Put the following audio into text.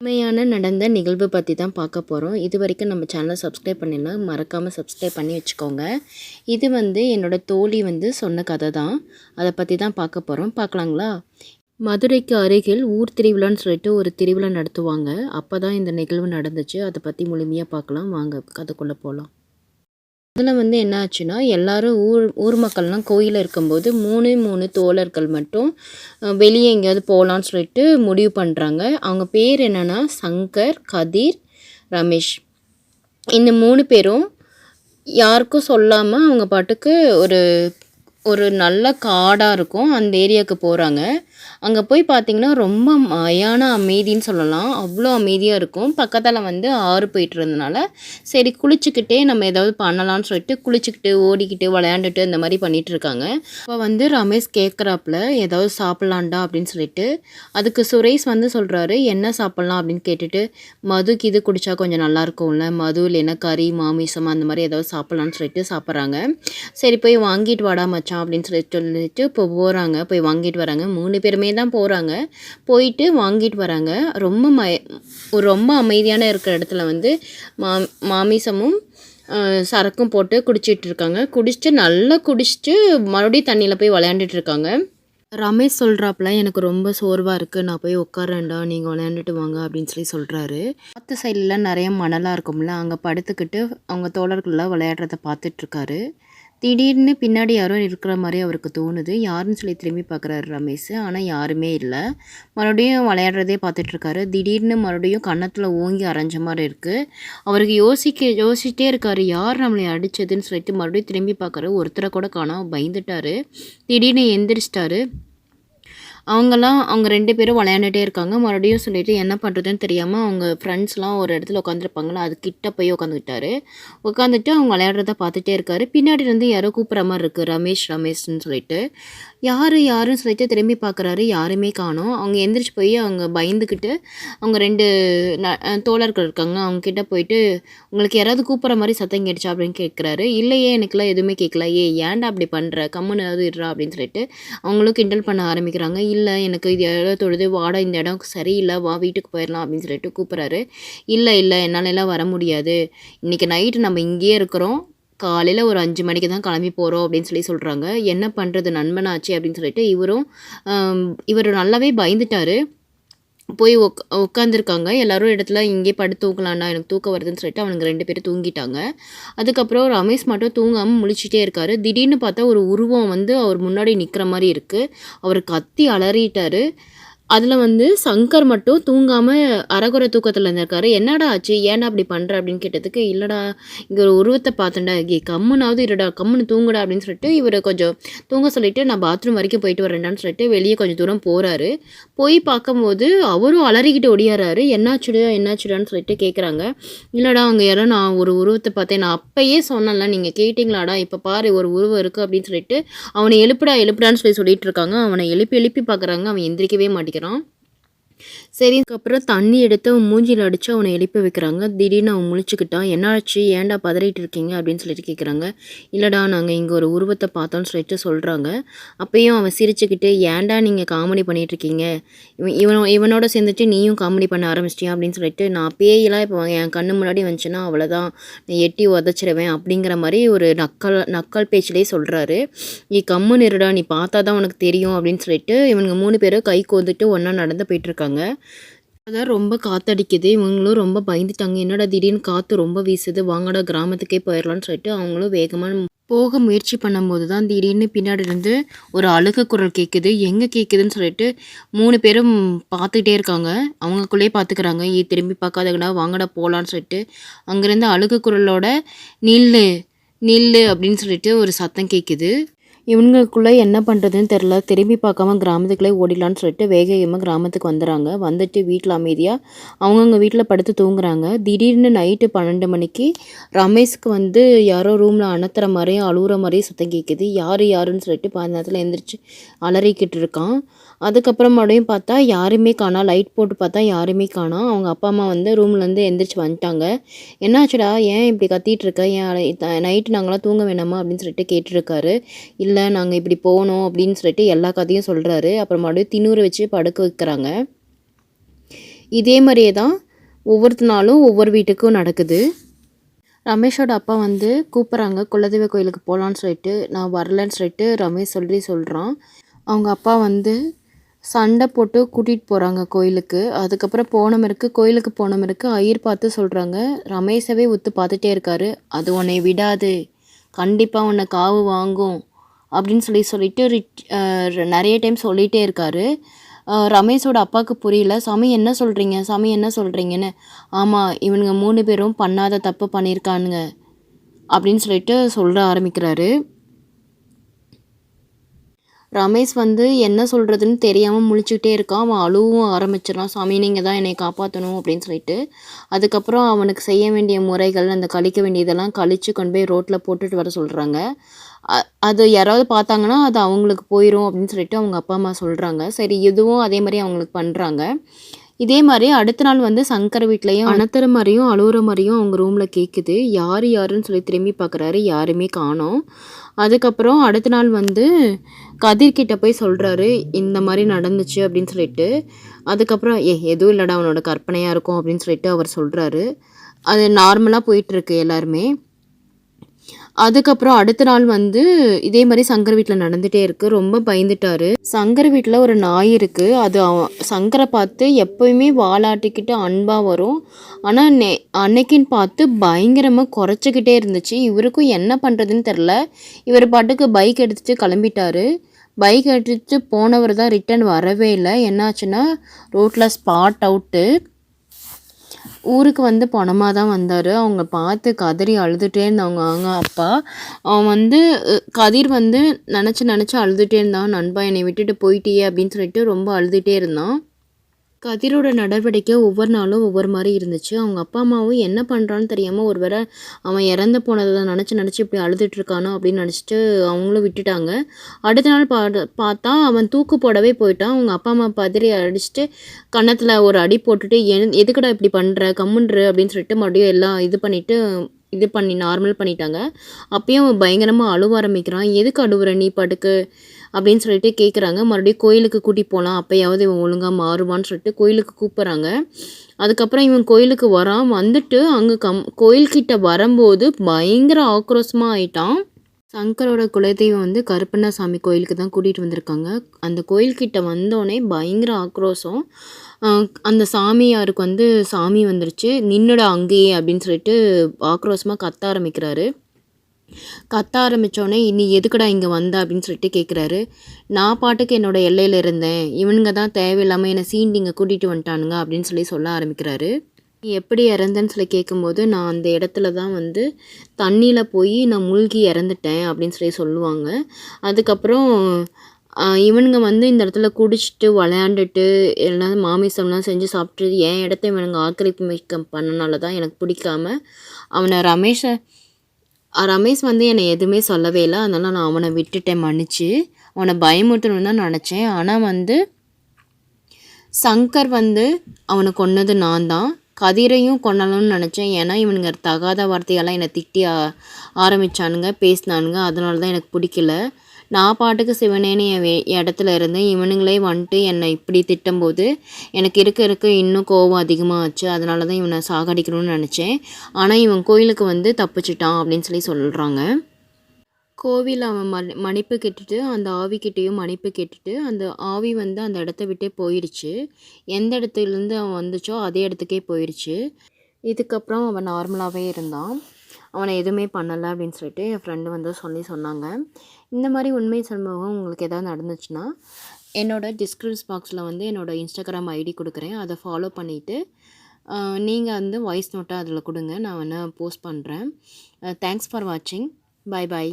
உண்மையான நடந்த நிகழ்வு பற்றி தான் பார்க்க போகிறோம் இது வரைக்கும் நம்ம சேனலை சப்ஸ்கிரைப் பண்ணினா மறக்காமல் சப்ஸ்கிரைப் பண்ணி வச்சுக்கோங்க. இது வந்து என்னோடய தோழி வந்து சொன்ன கதை தான். அதை பற்றி தான் பார்க்க போகிறோம் பார்க்கலாங்களா? மதுரைக்கு அருகில் ஊர் திருவிழான்னு சொல்லிட்டு ஒரு திருவிழா நடத்துவாங்க. அப்போ தான் இந்த நிகழ்வு நடந்துச்சு. அதை பற்றி முழுமையாக பார்க்கலாம். வாங்க கதைக்குள்ளே போகலாம் அதில் வந்து என்ன ஆச்சுன்னா எல்லாரும் ஊர் ஊர் மக்கள்லாம் கோயிலில் இருக்கும்போது மூணு மூணு தோழர்கள் மட்டும் வெளியே எங்கேயாவது போகலான்னு சொல்லிட்டு முடிவு பண்ணுறாங்க அவங்க பேர் என்னென்னா சங்கர் கதிர் ரமேஷ். இந்த மூணு பேரும் யாருக்கும் சொல்லாமல் அவங்க பாட்டுக்கு ஒரு ஒரு நல்ல காடாக இருக்கும். அந்த ஏரியாவுக்கு போகிறாங்க அங்கே போய் பார்த்தீங்கன்னா ரொம்ப மயான அமைதின்னு சொல்லலாம். அவ்வளோ அமைதியாக இருக்கும். பக்கத்தில் வந்து ஆறு போயிட்டு இருந்தனால சரி குளிச்சுக்கிட்டே நம்ம ஏதாவது பண்ணலாம்னு சொல்லிட்டு குளிச்சுக்கிட்டு ஓடிக்கிட்டு விளையாண்டுட்டு இந்த மாதிரி பண்ணிகிட்டு இருக்காங்க. இப்போ வந்து ரமேஷ் கேட்குறாப்புல ஏதாவது சாப்பிட்லாண்டா அப்படின்னு சொல்லிட்டு. அதுக்கு சுரேஷ் வந்து சொல்கிறாரு என்ன சாப்பிட்லாம்? அப்படின்னு கேட்டுட்டு மதுக்கு இது குடித்தா கொஞ்சம் நல்லா இருக்கும்ல. மது இல்லைன்னா கறி மாமிசம் அந்த மாதிரி ஏதாவது சாப்பிட்லான்னு சொல்லிட்டு சாப்பிட்றாங்க. சரி போய் வாங்கிட்டு வாடா மச்சான் அப்படின்னு சொல்லி சொல்லிட்டு இப்போ போகிறாங்க போய் வாங்கிட்டு வராங்க. மூணு பேருமே தான் போகிறாங்க போயிட்டு வாங்கிட்டு வராங்க. ரொம்ப மய ஒரு ரொம்ப அமைதியான இருக்கிற இடத்துல வந்து மா மாமிசமும் சரக்கும் போட்டு குடிச்சிட்டு இருக்காங்க. குடிச்சிட்டு நல்லா குடிச்சிட்டு மறுபடியும் தண்ணியில் போய் விளையாண்டுட்டு இருக்காங்க. ரமேஷ் சொல்கிறாப்புல எனக்கு ரொம்ப சோர்வாக இருக்குது நான் போய் உட்காரேன்டா நீங்கள் விளையாண்டுட்டு வாங்க அப்படின்னு சொல்லி சொல்கிறாரு ஆற்று சைடில் நிறைய மணலாக இருக்கும்ல அங்கே படுத்துக்கிட்டு அவங்க தோழர்கள்லாம் விளையாடுறத பார்த்துட்ருக்காரு திடீர்னு பின்னாடி யாரோ இருக்கிற மாதிரி அவருக்கு தோணுது. யாருன்னு சொல்லி திரும்பி பார்க்குறாரு ரமேஷ். ஆனால் யாருமே இல்லை. மறுபடியும் விளையாடுறதே பார்த்துட்ருக்காரு திடீர்னு மறுபடியும் கன்னத்தில் ஓங்கி அரைஞ்ச மாதிரி இருக்குது அவருக்கு யோசிக்க யோசிச்சிட்டே இருக்காரு. யார் நம்மளை அடித்ததுன்னு சொல்லிட்டு மறுபடியும் திரும்பி பார்க்குறாரு. ஒருத்தரை கூட காணோம் பயந்துட்டாரு. திடீர்னு எந்திரிச்சிட்டாரு. அவங்கெல்லாம் அவங்க ரெண்டு பேரும் விளையாண்டுட்டே இருக்காங்க. மறுபடியும் சொல்லிட்டு என்ன பண்ணுறதுன்னு தெரியாமல் அவங்க ஃப்ரெண்ட்ஸ்லாம் ஒரு இடத்துல உட்காந்துருப்பாங்களா அது கிட்ட போய் உட்காந்துக்கிட்டாரு உட்காந்துட்டு அவங்க விளையாடுறத பார்த்துட்டே இருக்காரு. பின்னாடி வந்து யாரோ கூப்பிட்ற மாதிரி இருக்குது ரமேஷ் ரமேஷ்னு சொல்லிட்டு. யார் யாருன்னு சொல்லிட்டு திரும்பி பார்க்குறாரு யாருமே காணோம். அவங்க எந்திரிச்சு போய் அவங்க பயந்துக்கிட்டு அவங்க ரெண்டு ந- தோழர்கள் இருக்காங்க. அவங்க கிட்ட போயிட்டு உங்களுக்கு யாராவது கூப்பிட்ற மாதிரி சத்தம் கேட்டுச்சா? அப்படின்னு கேட்குறாரு. இல்லையே எனக்குலாம் எதுவுமே கேட்கல. ஏ ஏன்டா அப்படி பண்ணுற கம்முன்னு ஏதாவது இருறா அப்படின்னு சொல்லிட்டு அவங்களும் கிண்டல் பண்ண ஆரம்பிக்கிறாங்க. இல்லை இல்லை எனக்கு இது இடம் தொழுது வாடா இந்த இடம் சரியில்லை வா வீட்டுக்கு போயிடலாம் அப்படின்னு சொல்லிட்டு கூப்பிட்றாரு. இல்லை இல்லை என்னால் எல்லாம் வர முடியாது. இன்றைக்கி நைட்டு நம்ம இங்கேயே இருக்கிறோம். காலையில் ஒரு அஞ்சு மணிக்கு தான் கிளம்பி போகிறோம் அப்படின்னு சொல்லி சொல்கிறாங்க என்ன பண்ணுறது நண்பனாச்சு அப்படின்னு சொல்லிட்டு இவரும் இவர் நல்லாவே பயந்துட்டார். போய் உக் உட்காந்துருக்காங்க எல்லாரும் இடத்துல இங்கே படுத்து தூக்கலாம்டா எனக்கு தூக்கம் வருதுன்னு சொல்லிட்டு அவனுங்க ரெண்டு பேரும் தூங்கிட்டாங்க. அதுக்கப்புறம் ரமேஷ் மட்டும் தூங்காமல் முழிச்சிட்டே இருக்காரு. திடீர்னு பார்த்தா ஒரு உருவம் வந்து அவர் முன்னாடி நிற்கிற மாதிரி இருக்குது அவர் கத்தி அலறிட்டாரு. அதில் வந்து சங்கர் மட்டும் தூங்காமல் அறகுறை தூக்கத்தில் இருந்திருக்காரு. என்னடா ஆச்சு? ஏன்டா அப்படி பண்ணுற அப்படின்னு கேட்டதுக்கு இல்லைடா இங்கே ஒரு உருவத்தை பார்த்தேன்டா ஏ கம்முனாவது இருடா கம்முன்னு தூங்குடா அப்படின்னு சொல்லிட்டு இவர் கொஞ்சம் தூங்க சொல்லிட்டு நான் பாத்ரூம் வரைக்கும் போயிட்டு வரேன்டான்னு சொல்லிட்டு வெளியே கொஞ்சம் தூரம் போகிறாரு போய் பார்க்கும்போது அவரும் அலறிக்கிட்டு ஒடியாராரு. என்னாச்சுடா? என்னாச்சுடான்னு சொல்லிட்டு கேட்குறாங்க இல்லைடா அங்கே யாரோ நான் ஒரு உருவத்தை பார்த்தேன். நான் அப்பயே சொன்னேன்ல நீங்கள் கேட்டிங்களாடா? இப்போ பாரு ஒரு உருவம் இருக்குது அப்படின்னு சொல்லிட்டு அவனை எழுப்புடா எழுப்புடான்னு சொல்லி சொல்லிட்டு இருக்காங்க. அவனை எழுப்பி எழுப்பி பார்க்குறாங்க. அவன் எந்திரிக்கவே மாட்டேங்கிறான். வச்சிரும் சரி அதுக்கப்புறம் தண்ணி எடுத்து அவன் மூஞ்சியில் அடித்து அவனை எழுப்பி வைக்கிறாங்க. திடீர்னு அவன் முழிச்சுக்கிட்டான். என்னாச்சு? ஏன்டா பதறிட்டு இருக்கீங்க? அப்படின்னு சொல்லிட்டு கேட்குறாங்க இல்லைடா நாங்கள் இங்கே ஒரு உருவத்தை பார்த்தோன்னு சொல்லிட்டு சொல்கிறாங்க அப்பயும் அவன் சிரிச்சுக்கிட்டு ஏன்டா நீங்கள் காமெடி பண்ணிட்டு இருக்கீங்க? இவன் இவனோ இவனோட சேர்ந்துட்டு நீயும் காமெடி பண்ண ஆரம்பிச்சிட்டியா? அப்படின்னு சொல்லிட்டு நான் பேயெல்லாம் இப்போ என் கண்ணு முன்னாடி வந்துச்சுன்னா அவ்வளோதான் நான் எட்டி உதச்சிருவேன். அப்படிங்கிற மாதிரி ஒரு நக்கல் நக்கல் பேச்சிலே சொல்கிறாரு நீ கம்முன்னு இருடா. நீ பார்த்தா தான் உனக்கு தெரியும். அப்படின்னு சொல்லிட்டு இவனுங்க மூணு பேரும் கை கோந்துட்டு ஒன்றா நடந்து போயிட்டுருக்காங்க அதான் ரொம்ப காத்தடிக்குது. இவங்களும் ரொம்ப பயந்துட்டாங்க. என்னடா திடீர்னு காற்று ரொம்ப வீசுது. வாங்கடா கிராமத்துக்கே போயிடலான்னு சொல்லிட்டு அவங்களும் வேகமாக போக முயற்சி பண்ணும்போது தான் திடீர்னு பின்னாடி இருந்து ஒரு அழுக குரல் கேட்குது எங்கே கேட்குதுன்னு சொல்லிட்டு மூணு பேரும் பார்த்துக்கிட்டே இருக்காங்க. அவங்களுக்குள்ளேயே பார்த்துக்கிறாங்க. ஏ திரும்பி பார்க்காதங்கடா. வாங்கடா போகலான்னு சொல்லிட்டு. அங்கேருந்து அழுக குரலோட நில்லு நில்லு அப்படின்னு சொல்லிட்டு ஒரு சத்தம் கேட்குது இவங்களுக்குள்ளே என்ன பண்ணுறதுன்னு தெரில திரும்பி பார்க்காம கிராமத்துக்குள்ளே ஓடிடலான்னு சொல்லிட்டு வேக வேகமாக கிராமத்துக்கு வந்துடுறாங்க. வந்துட்டு வீட்டில் அமைதியாக அவங்கவுங்க வீட்டில் படுத்து தூங்குறாங்க. திடீர்னு நைட்டு பன்னெண்டு மணிக்கு ரமேஷ்க்கு வந்து யாரோ ரூமில் அணத்துற மாதிரியும் அழுகுற மாதிரியும் சுத்தம் கேட்குது. யார் யாருன்னு சொல்லிட்டு பாதி நேரத்தில் எழுந்திரிச்சு அலறிக்கிட்டு இருக்கான். அதுக்கப்புறம் மறுபடியும் பார்த்தா யாருமே காணா. லைட் போட்டு பார்த்தா யாருமே காணோம் அவங்க அப்பா அம்மா வந்து ரூம்லேருந்து எந்திரிச்சு வந்துட்டாங்க. என்னாச்சுடா? ஏன் இப்படி கத்திட்டு இருக்க ஏன் நைட்டு நாங்களாம் தூங்க வேணாமா? அப்படின்னு சொல்லிட்டு கேட்டிருக்காரு. இல்லை நாங்கள் இப்படி போகணும் அப்படின்னு சொல்லிட்டு எல்லா கதையும் சொல்கிறாரு அப்புறம் மறுபடியும் திண்ணூறு வச்சு படுக்க வைக்கிறாங்க. இதே மாதிரியே தான் ஒவ்வொரு நாளும் ஒவ்வொரு வீட்டுக்கும் நடக்குது. ரமேஷோட அப்பா வந்து கூப்பிட்றாங்க குலதெய்வ கோயிலுக்கு போகலான்னு சொல்லிட்டு. நான் வரலன்னு சொல்லிட்டு ரமேஷ் சொல்லி சொல்கிறான் அவங்க அப்பா வந்து சண்டை போட்டு கூட்டிகிட்டு போகிறாங்க கோயிலுக்கு. அதுக்கப்புறம் போன மிருக்கு கோயிலுக்கு போன மிருக்கு ஐயர் பார்த்து சொல்கிறாங்க ரமேஷவே உத்து பார்த்துட்டே இருக்காரு. அது உன்னை விடாது. கண்டிப்பாக உன்னை காவு வாங்கும். அப்படின்னு சொல்லி சொல்லிட்டு ரிட் நிறைய டைம் சொல்லிகிட்டே இருக்காரு. ரமேஷோட அப்பாவுக்கு புரியல. சாமி என்ன சொல்கிறீங்க சாமி என்ன சொல்கிறீங்கன்னு ஆமாம் இவனுங்க மூணு பேரும் பண்ணாத தப்பு பண்ணியிருக்கானுங்க. அப்படின்னு சொல்லிட்டு சொல்ல ஆரம்பிக்கிறாரு. ரமேஷ் வந்து என்ன சொல்கிறதுன்னு தெரியாமல் முழிச்சுக்கிட்டே இருக்கான் அவன் அழுவும் ஆரம்பிச்சிடறான். சாமி நீங்கள் தான் என்னை காப்பாற்றணும் அப்படின்னு சொல்லிட்டு. அதுக்கப்புறம் அவனுக்கு செய்ய வேண்டிய முறைகள் அந்த கழிக்க வேண்டியதெல்லாம் கழித்து கொண்டு போய் ரோட்டில் போட்டுட்டு வர சொல்கிறாங்க அது யாராவது பார்த்தாங்கன்னா அது அவங்களுக்கு போயிடும் அப்படின்னு சொல்லிட்டு அவங்க அப்பா அம்மா சொல்கிறாங்க சரி இதுவும் அதே மாதிரி அவங்களுக்கு பண்ணுறாங்க இதே மாதிரி அடுத்த நாள் வந்து சங்கர் வீட்லேயும் அனத்துற மாதிரியும் அழுகுற மாதிரியும் அவங்க ரூமில் கேட்குது யார் யாருன்னு சொல்லி திரும்பி பார்க்குறாரு யாருமே காணோம். அதுக்கப்புறம் அடுத்த நாள் வந்து கதிர்கிட்ட போய் சொல்கிறாரு இந்த மாதிரி நடந்துச்சு அப்படின்னு சொல்லிட்டு. அதுக்கப்புறம் ஏ எதுவும் இல்லைடா அவனோட கற்பனையாக இருக்கும் அப்படின்னு சொல்லிட்டு அவர் சொல்கிறாரு அது நார்மலாக போயிட்டுருக்கு எல்லாருமே. அதுக்கப்புறம் அடுத்த நாள் வந்து இதே மாதிரி சங்கர் வீட்டில் நடந்துகிட்டே இருக்குது ரொம்ப பயந்துட்டாரு. சங்கர் வீட்டில் ஒரு நாய் இருக்குது அது அவன் சங்கரை பார்த்து எப்போயுமே வாலாட்டிக்கிட்டு அன்பாக வரும். ஆனால் நெ அன்னைக்குன்னு பார்த்து பயங்கரமாக குறைச்சிக்கிட்டே இருந்துச்சு. இவருக்கும் என்ன பண்ணுறதுன்னு தெரில இவர் பாட்டுக்கு பைக் எடுத்துட்டு கிளம்பிட்டாரு. பைக் எடுத்துட்டு போனவர் தான் ரிட்டன் வரவே இல்லை. என்னாச்சுன்னா ரோட்டில் ஸ்பாட் அவுட்டு ஊருக்கு வந்து பணமாக தான் வந்தார். அவங்க பார்த்து கதறி அழுதுகிட்டே இருந்தாங்க. அவங்க அப்பா. அவன் வந்து கதிர் வந்து நினச்சி நினச்சி அழுதுகிட்டே இருந்தான். நண்பா என்னை விட்டுட்டு போயிட்டியே அப்படின்னு சொல்லிட்டு ரொம்ப அழுதுகிட்டே இருந்தான். கதிரோட நடவடிக்கை ஒவ்வொரு நாளும் ஒவ்வொரு மாதிரி இருந்துச்சு. அவங்க அப்பா அம்மாவும் என்ன பண்ணுறான்னு தெரியாமல் ஒரு வேளை அவன் இறந்து போனதை நினச்சி நினச்சி இப்படி அழுதுட்ருக்கானோ அப்படின்னு நினச்சிட்டு அவங்களும் விட்டுட்டாங்க. அடுத்த நாள் பா பார்த்தா அவன் தூக்கு போடவே போயிட்டான். அவங்க அப்பா அம்மா பதறி அடிச்சுட்டு கன்னத்தில் ஒரு அடி போட்டுட்டு என் எதுக்குடா இப்படி பண்ணுற கம்முன்று அப்படின்னு சொல்லிட்டு மறுபடியும் எல்லாம் இது பண்ணிவிட்டு இது பண்ணி நார்மல் பண்ணிட்டாங்க. அப்பயும் அவன் பயங்கரமாக அழுவ ஆரம்பிக்கிறான். எதுக்கு அழுவுற? நீ பாட்டுக்கு அப்படின்னு சொல்லிட்டு கேட்குறாங்க மறுபடியும் கோயிலுக்கு கூட்டி போகலாம் அப்போயாவது இவன் ஒழுங்காக மாறுவான்னு சொல்லிட்டு கோயிலுக்கு கூப்பிட்றாங்க. அதுக்கப்புறம் இவன் கோயிலுக்கு வரான். வந்துட்டு அங்கே கம் கோயில்கிட்ட வரும்போது பயங்கர ஆக்ரோஷமாக ஆயிட்டான். சங்கரோட குலதெய்வம் வந்து கருப்பண்ணசாமி கோயிலுக்கு தான் கூட்டிகிட்டு வந்திருக்காங்க. அந்த கோயில்கிட்ட வந்தோடனே பயங்கர ஆக்ரோஷம். அந்த சாமியாருக்கு வந்து சாமி வந்துருச்சு. நின்னுடா அங்கேயே அப்படின்னு சொல்லிட்டு ஆக்ரோஷமாக கத்த ஆரம்பிக்கிறாரு. கத்த ஆரம்பித்தோடனே இனி எதுக்குடா இங்கே வந்த? அப்படின்னு சொல்லிட்டு கேட்குறாரு நான் பாட்டுக்கு என்னோட எல்லையில் இருந்தேன். இவனுங்க தான் தேவையில்லாமல் என்னை சீண்டி இங்கே கூட்டிகிட்டு வந்துட்டானுங்க அப்படின்னு சொல்லி சொல்ல ஆரம்பிக்கிறாரு. எப்படி இறந்தேன்னு சொல்லி கேட்கும்போது நான் அந்த இடத்துல தான் வந்து தண்ணியில் போய் நான் மூழ்கி இறந்துட்டேன் அப்படின்னு சொல்லி சொல்லுவாங்க. அதுக்கப்புறம் இவனுங்க வந்து இந்த இடத்துல குடிச்சிட்டு விளையாண்டுட்டு எல்லாம் மாமிசம்லாம் செஞ்சு சாப்பிட்டு என் இடத்த இவனுங்க ஆக்கிரமிப்பு மிக்க பண்ணனால தான் எனக்கு பிடிக்காம அவனை ரமேஷை ரமேஷ் வந்து என்னை எதுவுமே சொல்லவே இல்லை. அதனால் நான் அவனை விட்டுட்டேன் மன்னிச்சு. அவனை பயமுறுத்தணும்னு தான் நினச்சேன். ஆனால் வந்து சங்கர் வந்து அவனை கொன்னது நான் தான். கதிரையும் கொன்னணும்னு நினச்சேன். ஏன்னா இவனுங்க தகாத வார்த்தையெல்லாம் என்னை திட்டி ஆரம்பித்தானுங்க ஆரம்பிச்சானுங்க பேசினானுங்க. அதனால தான் எனக்கு பிடிக்கல. நான் பாட்டுக்கு சிவனேன்னு என் இடத்துல இருந்தேன். இவனுங்களே வந்துட்டு என்னை இப்படி திட்டும்போது எனக்கு இருக்க இருக்க இன்னும் கோவம் அதிகமாக ஆச்சு அதனால தான் இவனை சாகடிக்கணும்னு நினச்சேன். ஆனால் இவன் கோயிலுக்கு வந்து தப்பிச்சிட்டான் அப்படின்னு சொல்லி சொல்கிறாங்க கோவில் அவன் மன் மன்னிப்பு கேட்டுட்டு அந்த ஆவிக்கிட்டேயும் மன்னிப்பு கேட்டுட்டு அந்த ஆவி வந்து அந்த இடத்த விட்டே போயிடுச்சு எந்த இடத்துலேருந்து அவன் வந்துச்சோ அதே இடத்துக்கே போயிடுச்சு இதுக்கப்புறம் அவன் நார்மலாகவே இருந்தான். அவனை எதுவுமே பண்ணலை அப்படின்னு சொல்லிட்டு என் ஃப்ரெண்டு வந்து சொல்லி சொன்னாங்க. இந்த மாதிரி உண்மை சம்பவம் உங்களுக்கு எதாவது நடந்துச்சுன்னா என்னோட டிஸ்கிரிப்ஸ் பாக்ஸில் வந்து என்னோடய இன்ஸ்டாகிராம் ஐடி கொடுக்குறேன். அதை ஃபாலோ பண்ணிவிட்டு நீங்கள் வந்து வாய்ஸ் நோட்டாக அதில் கொடுங்க. நான் வேணால் போஸ்ட் பண்ணுறேன் தேங்க்ஸ் ஃபார் வாட்சிங் பை பாய்